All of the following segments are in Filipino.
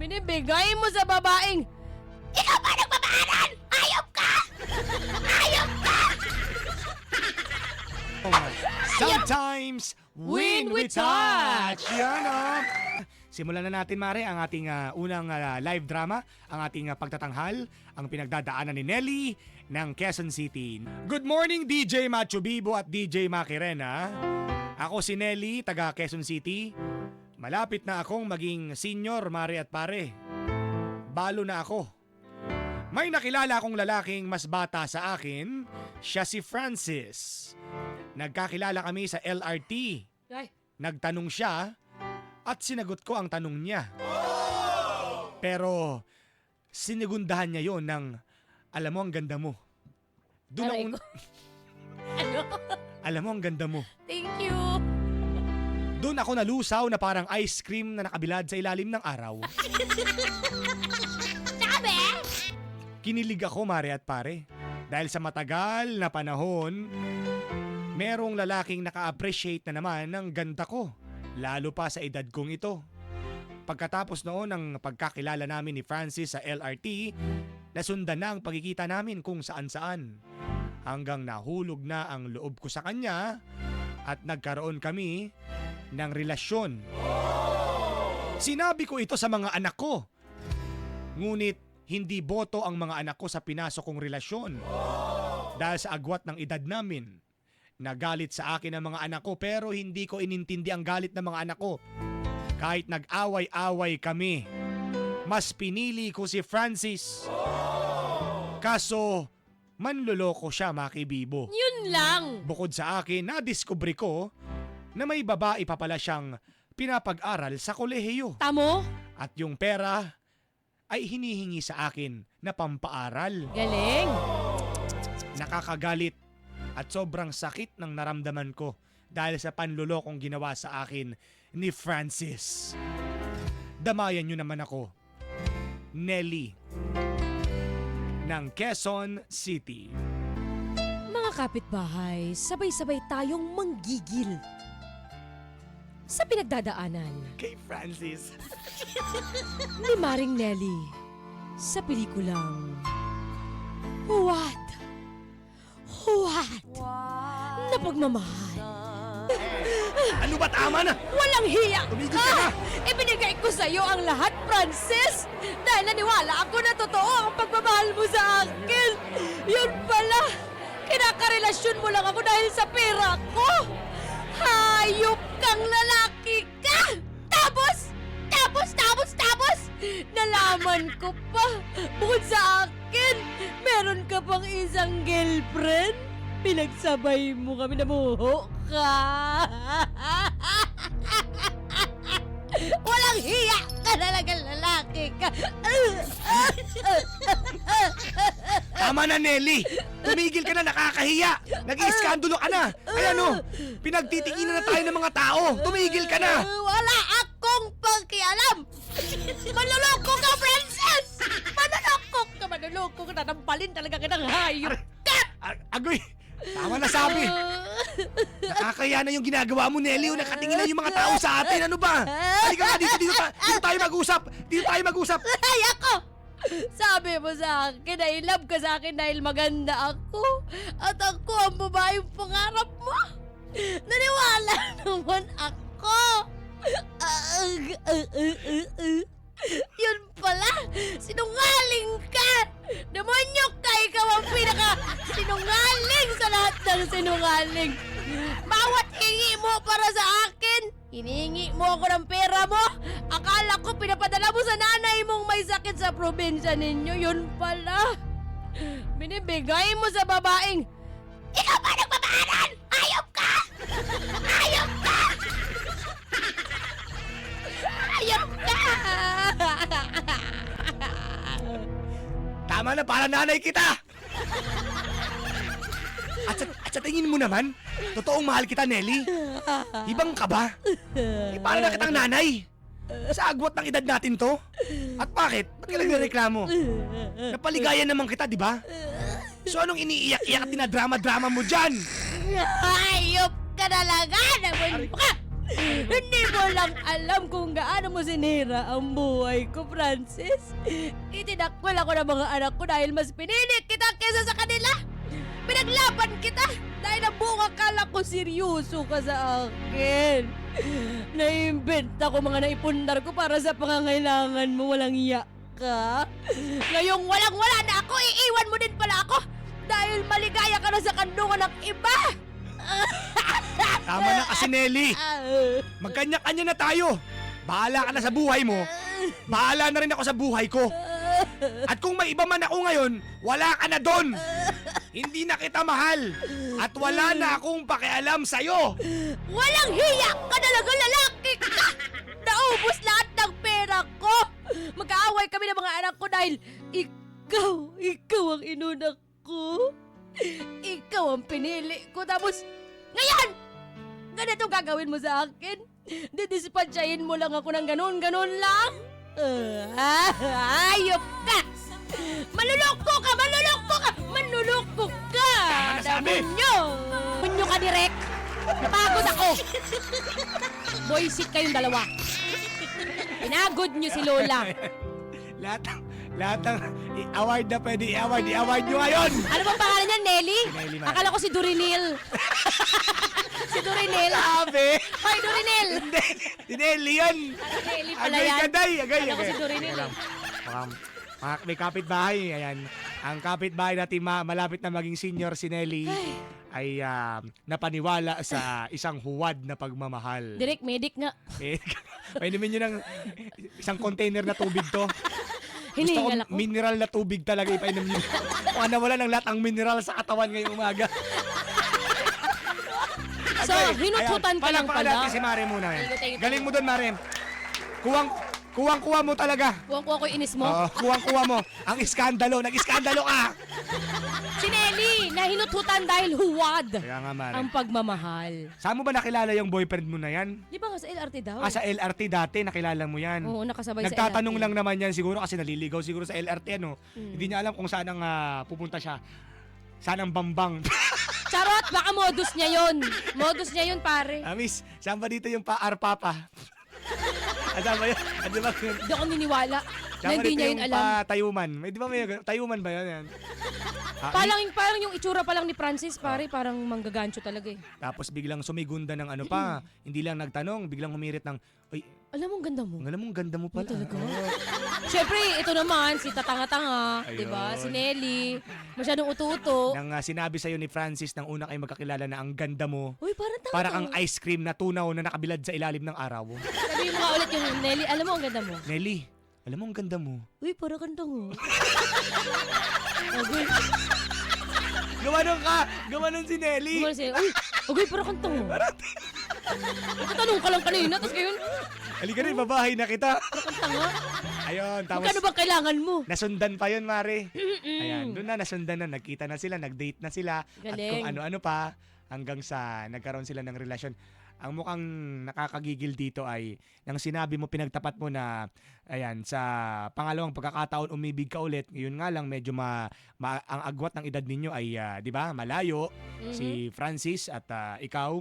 Binibigay mo sa babaeng... Ikaw ba nagpapaaral? Ayop ka! Ayop ka! Sometimes, win with touch! Yan o! Simulan na natin, Mare, ang ating ah, unang ah, live drama, ang ating ah, pagtatanghal, ang pinagdadaanan ni Nelly ng Quezon City. Good morning, DJ Macho Bibo at DJ Makirena. Ako si Nelly, taga Quezon City. Malapit na akong maging senior, Mare at Pare. Balo na ako. May nakilala akong lalaking mas bata sa akin, siya si Francis. Nagkakilala kami sa LRT. Ay, Nagtanong siya at sinagot ko ang tanong niya. Pero sinigundahan niya yon ng alam mo ang ganda mo. Doon aray ako, ano? alam mo ang ganda mo. Thank you. Doon ako nalusaw na parang ice cream na nakabilad sa ilalim ng araw. Sabi? Kinilig ako, Mare at Pare. Dahil sa matagal na panahon, merong lalaking naka-appreciate na naman ng ganda ko. Lalo pa sa edad kong ito. Pagkatapos noon ng pagkakilala namin ni Francis sa LRT, nasundan na ang pagkikita namin kung saan-saan. Hanggang nahulog na ang loob ko sa kanya at nagkaroon kami ng relasyon. Sinabi ko ito sa mga anak ko. Ngunit hindi boto ang mga anak ko sa pinasok kong relasyon. Dahil sa agwat ng edad namin. Nagalit sa akin ang mga anak ko pero hindi ko inintindi ang galit ng mga anak ko. Kahit nag-away-away kami. Mas pinili ko si Francis. Kaso, manloloko siya, Maki Bibo. Yun lang. Bukod sa akin, nadiskubre ko na may babae pa pala siyang pinapag-aral sa kolehiyo. Tamo? At yung pera ay hinihingi sa akin na pampaaral. Galing. Nakakagalit at sobrang sakit ng naramdaman ko dahil sa panlulokong ginawa sa akin ni Francis. Damayan nyo naman ako. Nelly ng Quezon City. Mga kapitbahay, sabay-sabay tayong manggigil. Sa pinagdadaanan Kay Francis. ni Maring Nelly sa pelikulang What? What? Na pagmamahal. Ano ba tama na? Walang hiya Tumigil ka na! Ibinigay ko sa iyo ang lahat, Francis! Dahil naniwala ako na totoo ang pagmamahal mo sa akin! Yun pala! Kinakarelasyon mo lang ako dahil sa pera ko! Hayop kang lalaki ka! Tapos! Tapos, tapos, tapos! Nalaman ko pa! Bukod sa akin, meron ka pang isang girlfriend? Pinagsabay mo kami na muho ka! Walang hiya ka talagang lalaki ka! Tama na, Nelly! Tumigil ka na, nakakahiya! Nag-iiskandalo ka na! Ay ano, pinagtitinginan na tayo ng mga tao! Tumigil ka na! Wala akong pakialam! Manluloko ka, Princess! Manluloko ka, manluloko ka! Tatampalin talaga kitang hayop ka! A- agoy! Tama na sabi! Nakakahiya na yung ginagawa mo, Nelly! Nakatingin na yung mga tao sa atin! Ano ba? Halika nga dito, dito, ta- dito tayo mag-usap! Dito tayo mag-usap! Ay, ako! Sabi mo sa akin na in love ka sa akin dahil maganda ako. At ako ang babaeng pangarap mo. Naniwala naman ako. Ag- ag- ag- ag- ag. Yun pala, sinungaling ka! Lahat ng sinungaling! Bawat hingi mo para sa akin, hinihingi mo ako ng pera mo, akala ko pinapadala mo sa nanay mong may sakit sa probinsya ninyo, yun pala. Binibigay mo sa babaeng, Ikaw ba nagpapaaral? Ayop ka! Ayop ka! Ayop ka! Tama na, para nanay kita! At sa, at sa tingin mo naman, totoong mahal kita, Nelly? Ibang ka ba? Eh, paano na kitang nanay? Sa agwat ng edad natin to? At bakit? Ba't ka nagreklamo? Napaligayan naman kita, di ba? So anong iniiyak-iyak at dinadrama-drama mo dyan? Hayop ka talaga! Naman ka! Hindi mo lang alam kung gaano mo sinira ang buhay ko, Francis. Itinakwil ako ng mga anak ko dahil mas pinili kita kesa sa kanila. Pinaglaban kita dahil ang buong akala ko seryoso ka sa akin. Naimbenta ko mga naipundar ko para sa pangangailangan mo. Walang iya ka. Ngayong walang-wala na ako, iiwan mo din pala ako dahil maligaya ka na sa kandungan ng iba. Tama na kasi Nelly. Magkanya-kanya na tayo. Bahala ka na sa buhay mo. Bahala na rin ako sa buhay ko. At kung may iba man ako ngayon, wala ka na doon. Hindi na kita mahal. At wala na akong pakialam sa'yo. Walang hiya ka talaga lalaki ka! Naubos lahat ng pera ko! Magkaaway kami ng mga anak ko dahil ikaw, ikaw ang inuna ko. Ikaw ang pinili ko. Tapos, ngayon! Ganito gagawin mo sa akin? Didispansyahin mo lang ako ng ganun-ganun lang? Ah, ayop ka! Maluloko ka! Maluloko ka! Manuloko ka! Tama na sabi! Damunyo! Munyo ka direct! Napagod ako! Boysit kayong dalawa. Pinagod nyo si Lola. lahat ng, lahat ng i- award na pwede i-award, i-award nyo ngayon. Ano bang pangalan niya, Nelly? Nelly. Akala ko si Durinil. si Durinil. Sabi. Hoy, Durinil! Hindi, si Nelly yan. Nelly pala Agay yan. ka, day. Agay, Akala ko agay. si Durinil. Lang. Mukhang- mga may kapitbahay, ayan. Ang kapitbahay natin ma- malapit na maging senior si Nelly ay ah, napaniwala sa isang huwad na pagmamahal. Direct medic nga. Eh, Painumin nyo ng isang container na tubig to. Gusto ko ako. mineral na tubig talaga ipainom nyo. Kung ano wala ng lahat ang mineral sa katawan ngayong umaga. So, hinututan ka lang Palakpakan pala. natin si Mare muna. eh. Thank you, thank you, Galing mo doon, Mare. Kuwang, kuwang-kuwa mo talaga. Kuwang-kuwa ko yung inis mo. Oo, kuwang-kuwa mo. Ang iskandalo, nag-iskandalo ka. Si Nelly, na hinututan dahil huwad. Kaya nga, Mare. Ang pagmamahal. Saan mo ba nakilala yung boyfriend mo na yan? Di ba nga sa LRT daw? Ah, sa LRT dati, nakilala mo yan. Oo, nakasabay sa Nagtatanong LRT. lang naman yan siguro kasi naliligaw siguro sa LRT ano. Hmm. Hindi niya alam kung saan ang ah, pupunta siya. Saan ang bambang. Charot, baka modus niya yun. Modus niya yun, pare. ah, miss, saan ba dito yung paar saan ba yun? Di ba yun? Hindi ako niniwala na hindi niya yun alam. pa- tayuman? May di ba may tayuman ba yun? yan? Ah, Parang, parang yung itsura pa lang ni Francis, pare, parang manggagancho talaga eh. Tapos biglang sumigunda ng ano pa. hindi lang nagtanong, biglang humirit ng, Uy, Alam mo, ang ganda mo. ang alam mo, ang ganda mo pala. talaga? Oo. Siyempre, ito naman, si Tatanga-tanga, di ba? Si Nelly, masyadong uto-uto. Nang ah, sinabi sa'yo ni Francis nang una kayo magkakilala na ang ganda mo, Uy, parang tanga. para kang ice cream na tunaw na nakabilad sa ilalim ng araw. Sabi mo nga ulit yung Nelly, alam mo, ang ganda mo. Nelly, alam mo ang ganda mo. Uy, parang ganda mo. Agoy, Gumanon ka! Gumanon si Nelly! gumano siya. Uy, agoy, parang ganda mo. Tatanong ka lang kanina, tapos ngayon, Halika rin, babahay na kita. Ayun, tapos Magkano bang kailangan mo? nasundan pa yun, Mare. Ayan, doon na nasundan na, nagkita na sila, nag-date na sila. At Galing. kung ano-ano pa, hanggang sa nagkaroon sila ng relasyon. Ang mukhang nakakagigil dito ay nang sinabi mo pinagtapat mo na ayan sa pangalawang pagkakataon umibig ka ulit ngayon nga lang medyo ma, ma- ang agwat ng edad ninyo ay ah, 'di ba malayo Mhm. si Francis at ah, ikaw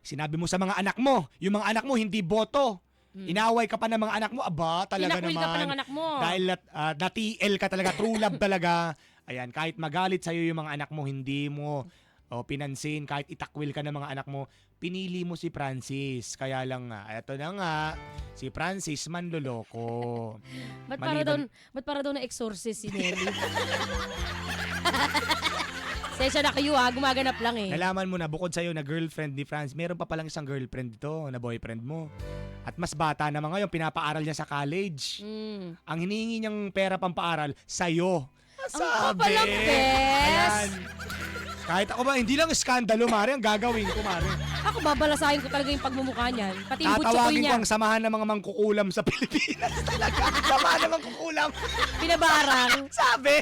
sinabi mo sa mga anak mo yung mga anak mo hindi boto Mm. inaway ka pa ng mga anak mo aba talaga Pinakwil naman ka pa ng anak mo. dahil uh, na-TL ka talaga, true love talaga. Ayan, kahit magalit sa'yo yung mga anak mo, hindi mo o pinansin, kahit itakwil ka ng mga anak mo, pinili mo si Francis. Kaya lang nga, eto na nga, si Francis manloloko. Ba't para daw, ba't para daw na-exorcist si Nelly? Sensya na kayo ha, gumaganap lang eh. Nalaman mo na bukod sa'yo na girlfriend ni Francis, meron pa palang isang girlfriend dito na boyfriend mo. At mas bata naman ngayon, pinapaaral niya sa college. Mm. Ang hinihingi niyang pera pampaaral, sa'yo. Ang kapalang bes. Ayan. Kahit ako ba, hindi lang skandalo, Mare, ang gagawin ko, Mare. Ako babalasahin ko talaga yung pagmumukha niyan. Pati yung butso ko Tatawagin ko niya. ang samahan ng mga mangkukulam sa Pilipinas talaga. samahan ng mangkukulam. Pinabarang. Sabi.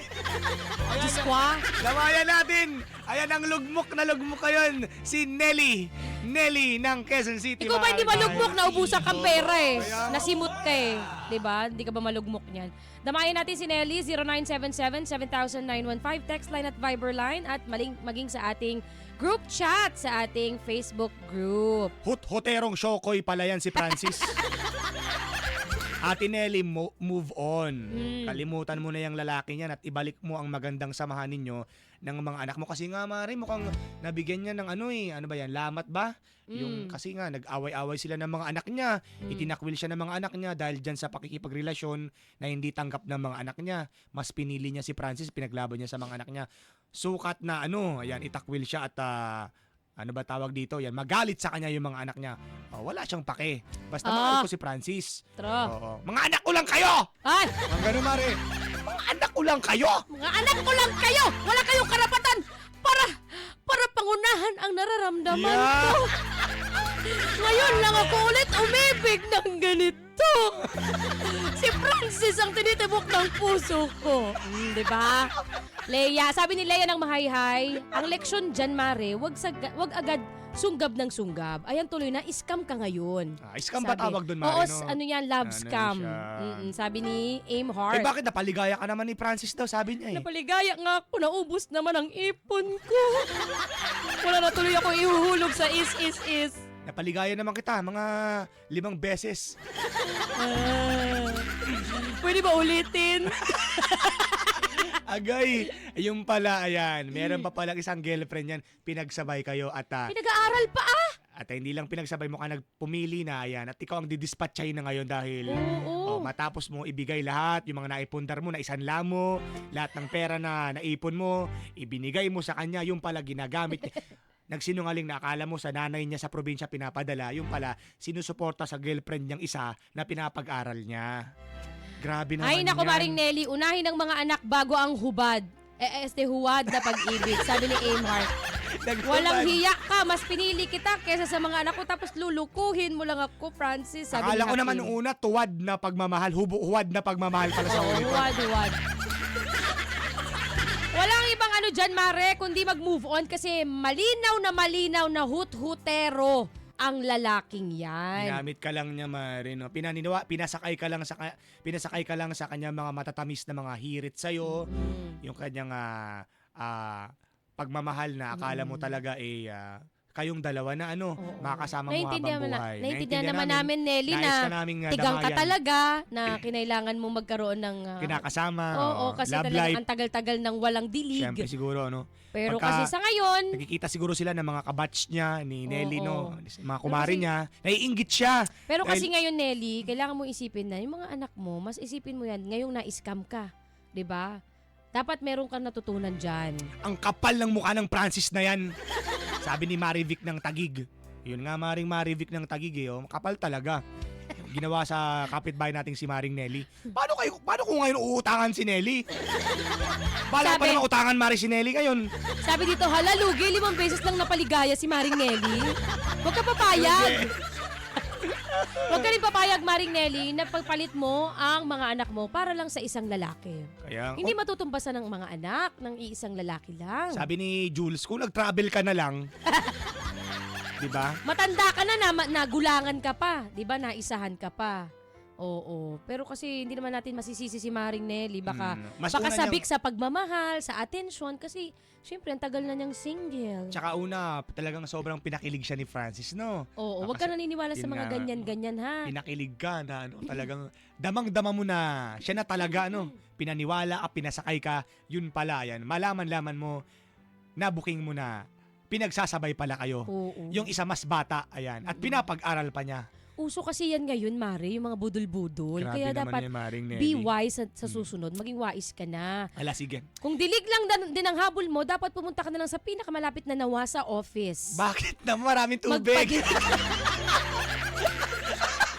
Diyos ko ah. Lamayan natin. Ayan ang lugmok na lugmok ngayon. Si Nelly. Nelly ng Quezon City. Ikaw ba hindi mga malugmok? Naubusan kang pera eh. Nasimot ka eh. 'Di ba? Hindi ka ba malugmok niyan? Damayan natin si Nelly 0977-7915 text line at Viber line at maling, maging sa ating group chat sa ating Facebook group. Hut hoterong Shokoy pala yan si Francis. Ate Nelly, mo- move on. Mm. Kalimutan mo na yung lalaki niyan at ibalik mo ang magandang samahan ninyo ng mga anak mo. Kasi nga, Mari, mukhang nabigyan niya ng ano eh. Ano ba yan? Lamat ba? Yung, Mm. kasi nga, nag-away-away sila ng mga anak niya. Mm. Itinakwil siya ng mga anak niya dahil dyan sa pakikipagrelasyon na hindi tanggap ng mga anak niya. Mas pinili niya si Francis, pinaglaban niya sa mga anak niya. Sukat na ano, ayan, itakwil siya at ah, ano ba tawag dito? Yan, magalit sa kanya yung mga anak niya. Oh, wala siyang pake. Basta Ah. mahal ko si Francis. Tara. Oo. Mga anak ko lang kayo! Ay! Ang ganun, Mare. Mga anak ko lang kayo! Mga anak ko lang kayo! Wala kayong karapatan para para pangunahan ang nararamdaman Yeah. ko. Ngayon lang ako ulit umibig ng ganito. si Francis ang tinitibok ng puso ko. Hmm, di ba? Leia, sabi ni Leia ng mahayhay, ang leksyon dyan, Mare, wag, saga, wag agad sunggab ng sunggab. Ayan tuloy na, iskam ka ngayon. Ah, scam ba Sabi. tawag doon, Mare? Oo, no? ano yan, love Ano scam. siya? Mm-mm, sabi ni Aim Eh Heart. bakit napaligaya ka naman ni Francis daw, sabi niya eh. Napaligaya nga ako, naubos naman ang ipon ko. Wala na tuloy ako ihuhulog sa is-is-is. Napaligaya naman kita, mga limang beses. Ah, pwede ba ulitin? Agay, yung pala, ayan, meron pa palang isang girlfriend yan, pinagsabay kayo at, ah, Pinag-aaral pa ah! at hindi lang pinagsabay mo ka nagpumili na, ayan, at ikaw ang didispatchay na ngayon dahil Oo. oh, matapos mo ibigay lahat, yung mga naipundar mo, naisanla mo, lahat ng pera na naipon mo, ibinigay mo sa kanya, yung pala ginagamit niya. Nagsinungaling na akala mo sa nanay niya sa probinsya pinapadala, yung pala sinusuporta sa girlfriend niyang isa na pinapag-aral niya. Grabe naman Ay, naku, yan. Maring Nelly, unahin ng mga anak bago ang hubad. Eh, este huwad na pag-ibig, sabi ni. Nagtubad. Walang hiya ka, mas pinili kita kesa sa mga anak ko tapos lulukuhin mo lang ako, Francis. Sabi Akala ni ko naman Hakim. una, tuwad na pagmamahal, hubo, huwad na pagmamahal pala sa Oo, ulit. huwad, huwad. Walang ano dyan, Mare, kundi mag-move on kasi malinaw na malinaw na hut-hutero ang lalaking yan. Ginamit ka lang niya, Mare, no? Pinaniniwa, pinasakay ka lang sa ka- pinasakay ka lang sa kanya mga matatamis na mga hirit sa Mm. yung kanyang ah, ah, pagmamahal na akala mo Mm. talaga eh ah, kayong dalawa na ano, Oo. makakasama mo Naiintindihan, habang na, buhay. naiintindihan naman namin, Nelly, Nais ka na naming ah, tigang ka damayan. talaga na kinailangan mo magkaroon ng... ah, Kinakasama. Oo, oo. kasi love talagang life. ang tagal-tagal ng walang dilig. Siyempre siguro, ano. Pero pagka- kasi sa ngayon, Nakikita siguro sila ng mga kabatch niya, ni Nelly, Oo. no? Mga kumari kasi- niya. Naiinggit siya. pero kasi ngayon, Nelly, kailangan mo isipin na yung mga anak mo, mas isipin mo yan, ngayong na-scam ka. 'di ba? Dapat meron kang natutunan dyan. Ang kapal ng mukha ng Francis na yan. Sabi ni Marivic ng Tagig. Yun nga Maring Marivic ng Tagig eh. Oh. Kapal talaga. Ginawa sa kapitbahay nating si Maring Nelly. Paano kayo paano kung ngayon uutangan si Nelly? Bala pa Sabi- naman utangan Mari si Nelly ngayon. Sabi dito, hala, lugi, limang beses lang napaligaya si Maring Nelly. Huwag ka papayag. Huwag ka rin papayag, Maring Nelly, na pagpalit mo ang mga anak mo para lang sa isang lalaki. Kaya Hindi matutumbasan ng mga anak ng iisang lalaki lang. sabi ni Jules, kung nag-travel ka na lang, 'di ba? Matanda ka na, na nagulangan ka pa. 'Di ba Naisahan ka pa. Oo. Pero kasi hindi naman natin masisisi si Maring Nelly. Baka, Mm, mas baka una sabik sa pagmamahal, sa atensyon. Kasi, syempre, ang tagal na niyang single. Tsaka una, talagang sobrang pinakilig siya ni Francis, no? Oo, Ah, wag ka kasi naniniwala sa yun mga nga, ganyan-ganyan ha. Pinakilig ka na ano, talagang damang-dama mo na siya na talaga ano, pinaniwala ka, pinasakay ka, yun pala yan. Malaman-laman mo, nabuking mo na, pinagsasabay pala kayo. Oo. Yung isa mas bata, ayan, at pinapag-aral pa niya. Uso kasi yan ngayon, Mare, yung mga budol-budol. Grabe Kaya naman dapat yan, Maring Nelly. be wise sa, sa Mm. susunod. Maging wise ka na. Ala, sige. Kung dilig lang dan- din ang habol mo, dapat pumunta ka na lang sa pinakamalapit na nawa sa office. Bakit na maraming tubig?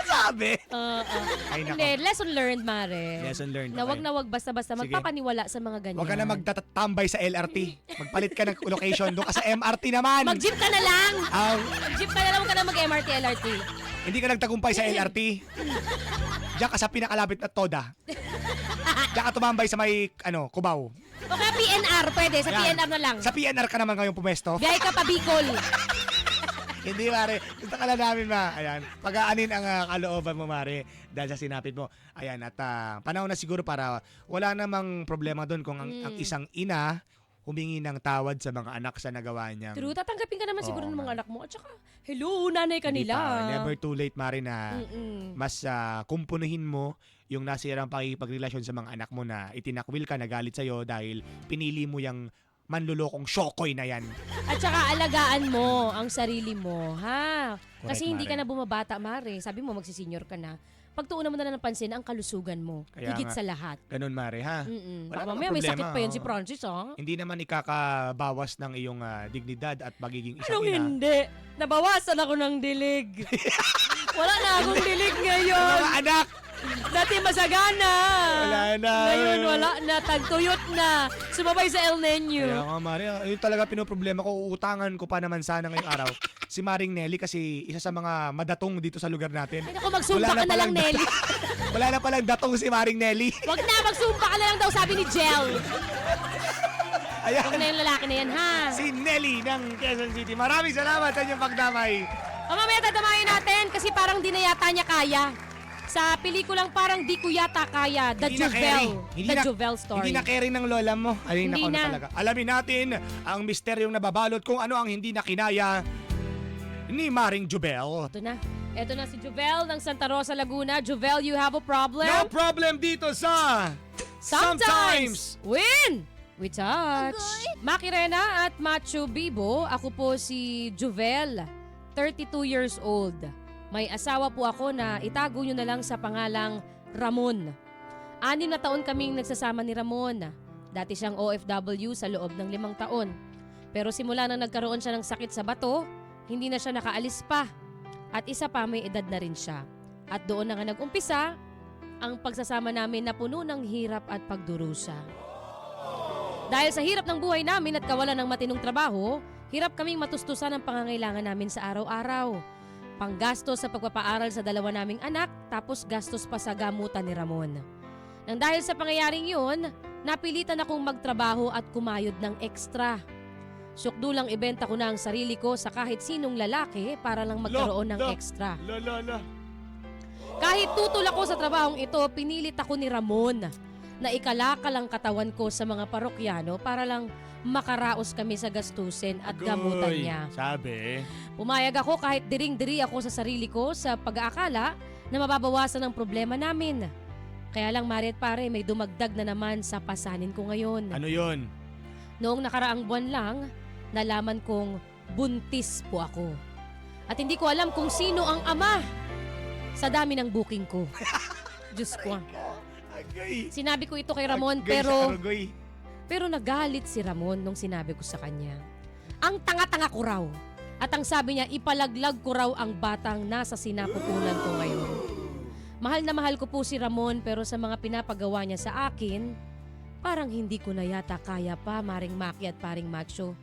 Sabi. Oo. Ay, nako. Hindi, lesson learned, Mare. Lesson learned. Na wag okay. na wag basta-basta Sige. magpapaniwala sa mga ganyan. Huwag ka na magtatambay sa LRT. Magpalit ka ng location. Doon ka sa MRT naman. Mag-jeep ka na lang! Ah, Mag-jeep ka na lang, huwag ka na mag-MRT, LRT. Hindi ka nagtagumpay sa LRT. Diyan ka sa pinakalapit na Toda. Diyan ka tumambay sa may, ano, Cubao. O kaya PNR, pwede. Sa Yan. PNR na lang. Sa PNR ka naman ngayong pumesto. Biyahe ka pa Bicol. Hindi, Mare. Gusto ka lang namin, ma. Ayan. Pag-aanin ang ah, kalooban mo, Mare. Dahil sa sinapit mo. Ayan. At ah, panahon na siguro para wala namang problema doon kung ang, ang Mm. isang ina humingi ng tawad sa mga anak sa nagawa niyang... True, tatanggapin ka naman siguro Oo, ng mga anak mo. At saka, hello, nanay ka Hindi nila. pa, never too late, Mare, na Mm-mm. mas ah, kumpunuhin mo yung nasirang pakikipagrelasyon sa mga anak mo na itinakwil ka, nagalit sa'yo dahil pinili mo yung manlulokong syokoy na yan. At saka alagaan mo ang sarili mo, ha? Kasi Correct, hindi ka Mare. na bumabata, Mare. Sabi mo, magsisenior ka na. Pagtuunan mo na lang ng pansin ang kalusugan mo. Kaya higit nga. sa lahat. Ganun, Mare, ha? Mm-mm. Wala Baka namang mamaya may problema, sakit pa yan si oo. Francis, ha? Hindi naman ikakabawas ng iyong ah, dignidad at pagiging isang Anong ina. hindi? Nabawasan ako ng dilig. Wala na akong dilig ngayon. Mga anak! Dati masagana. Wala na. Ngayon wala na. Tagtuyot na. Sumabay sa El Kaya Nino. nga, Mare, ah, yun talaga pinoproblema ko. Uutangan ko pa naman sana ngayong araw. Si Maring Nelly kasi isa sa mga madatong dito sa lugar natin. Ay naku, magsumpa Wala ka na na lang, Nelly. Wala na palang datong si Maring Nelly. Wag na, magsumpa ka na lang daw, sabi ni Jel. Ayan. Huwag na yung lalaki na yan, ha? Si Nelly ng Quezon City. Maraming salamat sa inyong pagdamay. O mamaya tatamayin natin kasi parang di na yata niya kaya. Sa pelikulang parang di ko yata kaya. The Hindi na carry. Hindi The na- Juvel story. Hindi na carry ng lola mo. Ay, Hindi na na. talaga. Alamin natin ang misteryong nababalot kung ano ang hindi na kinaya ni Maring Jubel. Ito na. Ito na si Juvel ng Santa Rosa, Laguna. Juvel, you have a problem? No problem dito sa Sometimes, win! We touch. Maki Rena at Macho Bibo, ako po si Juvel, 32 years old. May asawa po ako na itago nyo na lang sa pangalang Ramon. Anim na taon kaming nagsasama ni Ramon. Dati siyang OFW sa loob ng limang taon. Pero simula nang nagkaroon siya ng sakit sa bato, hindi na siya nakaalis pa. At isa pa may edad na rin siya. At doon na nga nag-umpisa ang pagsasama namin na puno ng hirap at pagdurusa. Dahil sa hirap ng buhay namin at kawalan ng matinong trabaho, hirap kaming matustusan ang pangangailangan namin sa araw-araw. Panggastos sa pagpapaaral sa dalawa naming anak, tapos gastos pa sa gamutan ni Ramon. Nang dahil sa pangyayaring yun, napilitan akong magtrabaho at kumayod ng ekstra. Syukdulang ibenta ko na ang sarili ko sa kahit sinong lalaki para lang magkaroon ng ekstra. La la la. Kahit tutol ako sa trabahong ito, pinilit ako ni Ramon na ikalakal ang katawan ko sa mga parokyano para lang makaraos kami sa gastusin at gamutan Agoy, niya. Sabi. Pumayag ako kahit diring-diri ako sa sarili ko sa pag-aakala na mababawasan ang problema namin. Kaya lang Mari at pare, may dumagdag na naman sa pasanin ko ngayon. Ano yon? Noong nakaraang buwan lang, nalaman kong buntis po ako. At hindi ko alam kung sino ang ama sa dami ng booking ko. Diyos ko. Agay. Sinabi ko ito kay Ramon Agay pero arogoy. Pero nagalit si Ramon nung sinabi ko sa kanya. Ang tanga-tanga ko raw. At ang sabi niya, ipalaglag ko raw ang batang nasa sinapupunan ko ngayon. Mahal na mahal ko po si Ramon pero sa mga pinapagawa niya sa akin, parang hindi ko na yata kaya pa maring Maki at paring Macho.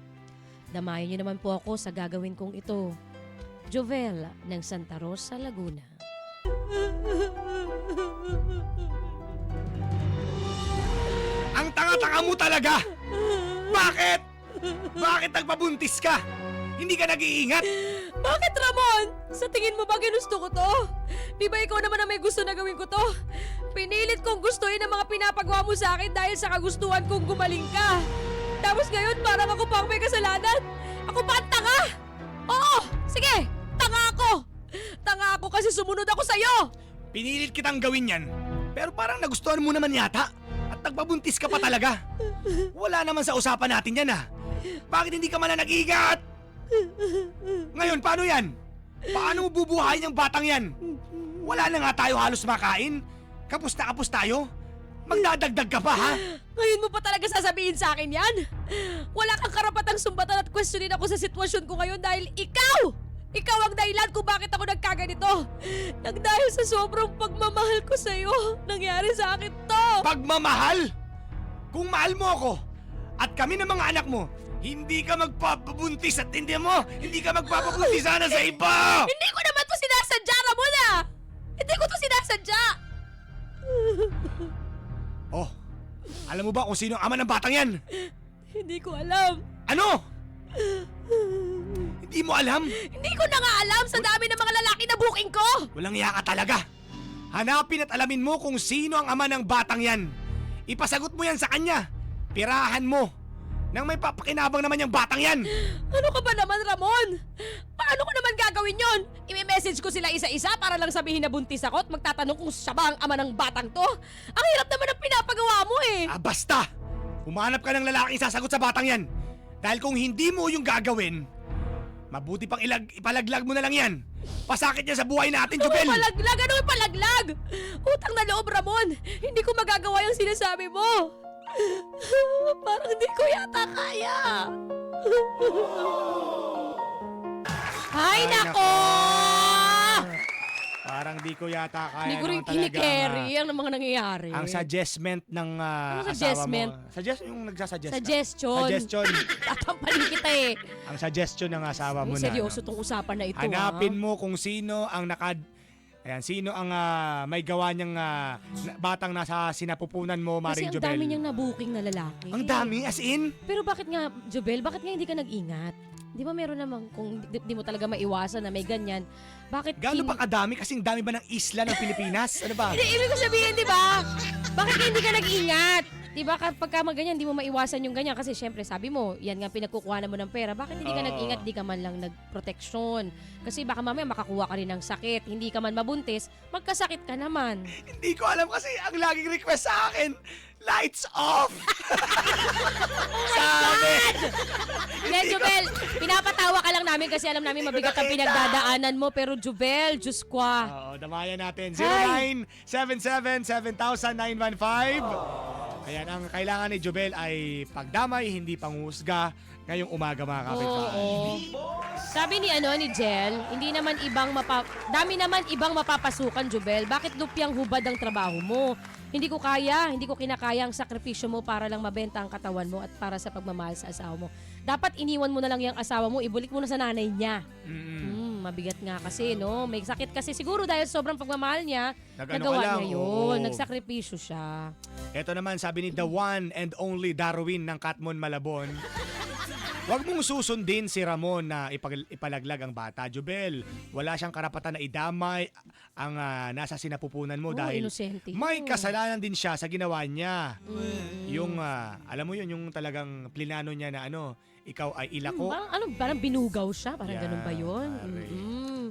Damayan niyo naman po ako sa gagawin kong ito. Jovel ng Santa Rosa, Laguna. Ang tanga-tanga mo talaga! Bakit? Bakit nagpabuntis ka? Hindi ka nag-iingat? Bakit Ramon? Sa tingin mo ba ginusto ko to? Di ba ikaw naman ang may gusto na gawin ko to? Pinilit kong gustuin ang mga pinapagawa mo sa akin dahil sa kagustuhan kong gumaling ka. Tapos ngayon parang ako pa ang may kasalanan. Ako pa ang tanga! Oo! Sige! Tanga ako! Tanga ako kasi sumunod ako sa'yo! Pinilit kitang gawin yan. Pero parang nagustuhan mo naman yata. Nagpabuntis ka pa talaga. Wala naman sa usapan natin yan ah. Bakit hindi ka man na nag-iingat? Ngayon, paano yan? Paano mo bubuhayin yung batang yan? Wala na nga tayo halos makain. Kapos na kapos tayo. Magdadagdag ka pa ha? Ngayon mo pa talaga sasabihin sa akin yan? Wala kang karapatang sumbatan at questionin ako sa sitwasyon ko ngayon dahil ikaw! Ikaw ang dahilan kung bakit ako nagkaganito. Nang dahil sa sobrang pagmamahal ko sa'yo, nangyari sa akin to. Pagmamahal? Kung mahal mo ako at kami ng mga anak mo, hindi ka magpapabuntis at hindi mo, hindi ka magpapabuntis sana sa iba! Hindi ko naman to sinasadya, Ramona! Hindi ko to sinasadya! Oh, alam mo ba kung sino ang ama ng batang yan? Hindi ko alam. Ano? Hindi mo alam? Hindi ko na nga alam sa dami ng mga lalaki na booking ko! Walang iya ka talaga. Hanapin at alamin mo kung sino ang ama ng batang yan. Ipasagot mo yan sa kanya. Pirahan mo. Nang may papakinabang naman yung batang yan. Ano ka ba naman, Ramon? Paano ko naman gagawin yon? I-message ko sila isa-isa para lang sabihin na buntis ako at magtatanong kung siya ba ang ama ng batang to? Ang hirap naman ang pinapagawa mo eh! Ah, basta! Humanap ka ng lalaking sasagot sa batang yan. Dahil kung hindi mo yung gagawin, mabuti pang ilag, ipalaglag mo na lang yan. Pasakit niya sa buhay natin, Ano Jubel! palaglag? Ano yung palaglag? Utang na loob, Ramon! Hindi ko magagawa yung sinasabi mo! Parang hindi ko yata kaya! Ay, Ay, nako! Parang di ko yata kaya Hindi ko rin naman talaga, kinikerry ah, ang mga nangyayari. ang suggestment ng ah, Ano asawa suggestment? mo. Suggest, yung nagsasuggest ka. Suggestion. Suggestion. Tatampanin kita eh. ang suggestion ng asawa mo na. seryoso ano. tong usapan na ito Hanapin ah. mo kung sino ang naka Ayan, sino ang ah, may gawa niyang ah, na- batang nasa sinapupunan mo, Kasi Maring ang dami niyang nabuking na lalaki. Ang dami, as in? Pero bakit nga, Jobel, bakit nga hindi ka nag-ingat? Di ba meron namang kung di, di mo talaga maiwasan na may ganyan, bakit Gaano hin- ba kadami? Kasing dami ba ng isla ng Pilipinas? Ano ba? Hindi, ibig ko sabihin, di ba? Bakit hindi ka nag-ingat? Di ba kapag ka ganyan, di mo maiwasan yung ganyan kasi syempre sabi mo, yan nga pinagkukuha mo ng pera. Bakit hindi ka Oo. nag-ingat, di ka man lang nagproteksyon? Kasi baka mamaya makakuha ka rin ng sakit, hindi ka man mabuntis, magkasakit ka naman. Hindi ko alam kasi ang laging request sa akin, lights off! Sabi! Hindi, Jubel, pinapatawa ka lang namin kasi alam namin Hindi ko mabigat ang nakita. pinagdadaanan mo. Pero Jubel, Diyos ko ah. Oo, damayan natin. Ay. 0977-7000-915. Ayan, ang kailangan ni Jubel ay pagdamay, hindi panghusga ngayong umaga mga kapitbahay. Oo. Sabi ni ano ni Jel, hindi naman ibang mapa dami naman ibang mapapasukan, Jubel. Bakit lupyang hubad ang trabaho mo? Hindi ko kaya, hindi ko kinakaya ang sakripisyo mo para lang mabenta ang katawan mo at para sa pagmamahal sa asawa mo. Dapat iniwan mo na lang yung asawa mo, ibulik mo na sa nanay niya. Mm-mm. Mabigat nga kasi, no? May sakit kasi siguro dahil sobrang pagmamahal niya, Nag-ano ka nagawa lang, niya yun. oo. Nagsakripisyo siya. Ito naman sabi ni the one and only Darwin ng Katmon Malabon. Huwag mong susundin si Ramon na ipag- ipalaglag ang bata, Jubel. Wala siyang karapatan na idamay ang ah, nasa sinapupunan mo Oo, dahil inosente may kasalanan din siya sa ginawa niya. Mm. Yung, ah, alam mo yun, yung talagang plinano niya na ano, ikaw ay ilako. parang, ano, parang binugaw siya. Parang ganun ba yun? Mm-mm.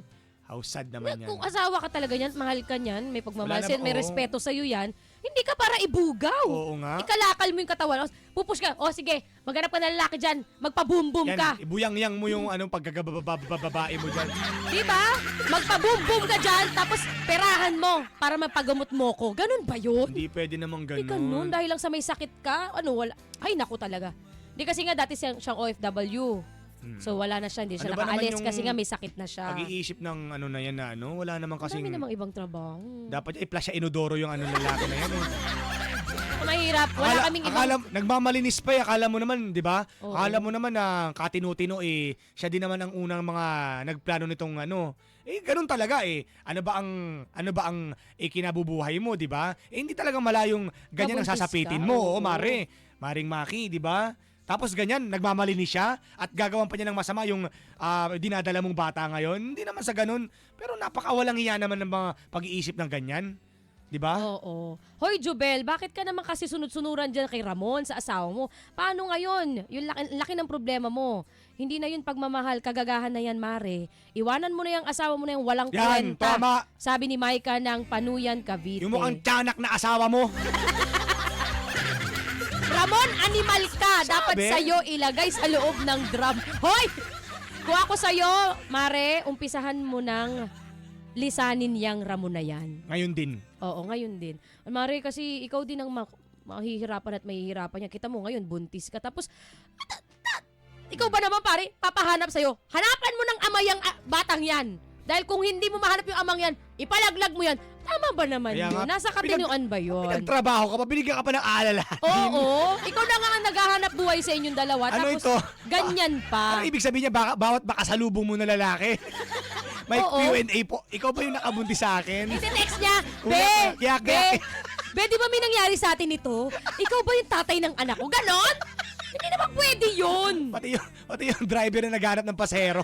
How sad naman yan. Kung asawa ka talaga yan, mahal ka niyan, may pagmamahal Wala naman- may oo. respeto sa'yo yan, hindi ka para ibugaw. Oo nga. Ikalakal mo yung katawan. O, Pupush ka. O sige, maghanap ka ng lalaki dyan. Magpa-boom-boom Yan, ka. ibuyang-yang mo yung anong pagkagababae mo dyan. Di ba? Magpa-boom-boom ka dyan, tapos perahan mo para mapagamot mo ko. Ganun ba yun? Hindi pwede namang Hindi ganun. ganun. Dahil lang sa may sakit ka, ano, wala. Ay, naku talaga. Di kasi nga dati siyang, siyang OFW. Hmm. So wala na siya, hindi siya Ano nakaalis kasi nga may sakit na siya. Pag-iisip ng ano na yan na ano, wala naman Ang kasing... dami namang ibang trabaho. Dapat i-flash siya inodoro yung ano lalaki na yan. Eh. Mahirap. Wala Akala- kaming ibang... akala, nagmamalinis pa eh. Akala mo naman, di ba? Oo. Akala mo naman na katino-tino eh, siya din naman ang unang mga nagplano nitong ano. Eh, ganun talaga eh. Ano ba ang ano ba ang eh, kinabubuhay mo, di ba? Eh, hindi talaga malayong ganyan ang Nabuntis sasapitin ka, mo, oo, mare. Maring Maki, di ba? Tapos ganyan, nagmamalinis siya at gagawan pa niya ng masama yung ah, dinadala mong bata ngayon. Hindi naman sa ganun. Pero napakawalang hiya naman ng mga pag-iisip ng ganyan. Di ba? Oo. Hoy, Jubel, bakit ka naman kasi sunod-sunuran dyan kay Ramon sa asawa mo? Paano ngayon? Yung laki, laki ng problema mo. Hindi na yun pagmamahal, kagagahan na yan, Mare. Iwanan mo na yung asawa mo na yung walang Yan, kwenta. tama. Sabi ni Maika ng Panuyan, Cavite. Yung mukhang tiyanak na asawa mo. Ramon, animal ka. Dapat Sabi. sa'yo ilagay sa loob ng drum. Hoy! Kung ako sa'yo, Mare, umpisahan mo ng lisanin yang Ramon na yan. Ngayon din. Oo, ngayon din. Mare, kasi ikaw din ang ma- mahihirapan at mahihirapan niya. Kita mo ngayon, buntis ka. Tapos, ikaw ba naman pare, papahanap sa'yo. Hanapan mo ng amayang ah, batang yan. Dahil kung hindi mo mahanap yung amang yan, ipalaglag mo yan. Tama ba naman Kaya yun? nga, Nasa katinuan ba yun? Nagtrabaho ka pa, binigyan ka pa ng alala. Oo, ikaw na nga ang naghahanap buhay sa inyong dalawa. Ano tapos, ito? ganyan pa. Ang ibig sabihin niya, baka, bawat makasalubong mo na lalaki. May Oo. Q&A po. Ikaw ba yung nakabunti sa akin? Iti-text niya, Be, ka, yak, Be, yak. Be, di ba may nangyari sa atin ito? Ikaw ba yung tatay ng anak ko? Ganon? Hindi naman pwede yun. Pati yung, pati yung driver na naghanap ng pasero.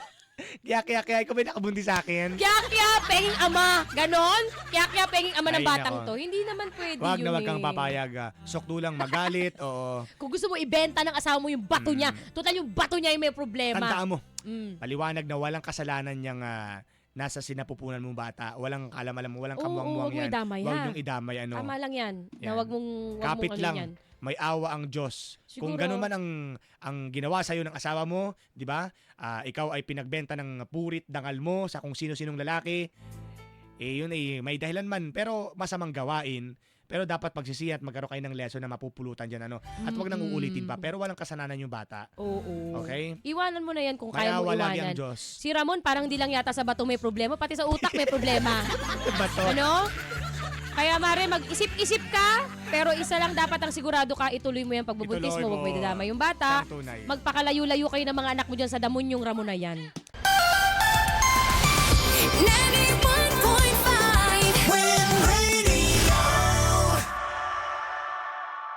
Kaya, kaya, kaya, ikaw ba nakabundi sa akin? Kaya kaya penging ama. Ganon? Kaya kaya penging ama ng Ay, batang nako. to. Hindi naman pwede Wag yun na wag kang eh. papayag. ah. Lang magalit o Kung gusto mo ibenta ng asawa mo yung bato Mm. niya, total yung bato niya yung may problema. tandaan mo. Mm. Paliwanag na walang kasalanan niyang ah, nasa sinapupunan mong bata. Walang alam-alam, walang Oo, kamuang-muang huwag yan. idamay, Huwag niyong idamay ano. Tama lang yan. Na Yan. wag mong, wag Kapit mong ano lang. yan. May awa ang Diyos. Kung Siguro- gano'n man ang ang ginawa sa ng asawa mo, 'di ba? Ah, ikaw ay pinagbenta ng purit dangal mo sa kung sino-sinong lalaki. Eh yun ay may dahilan man pero masamang gawain. Pero dapat pagsisihan at magkaroon kayo ng lesson na mapupulutan diyan ano. At wag nang uulitin pa. Pero walang kasalanan yung bata. Oo. Okay? Iwanan mo na yan kung May kaya mo awa lagi iwanan. ang Diyos. Si Ramon parang di lang yata sa bato may problema, pati sa utak may problema. Bato. ano? Kaya Mare, mag-isip-isip ka, pero isa lang dapat ang sigurado ka, ituloy mo yung pagbubuntis Ituloy mo, huwag mo. mo idadama yung bata. Siyang tunay. Magpakalayo-layo kayo ng mga anak mo dyan sa damon yung Ramon na yan. Naniwala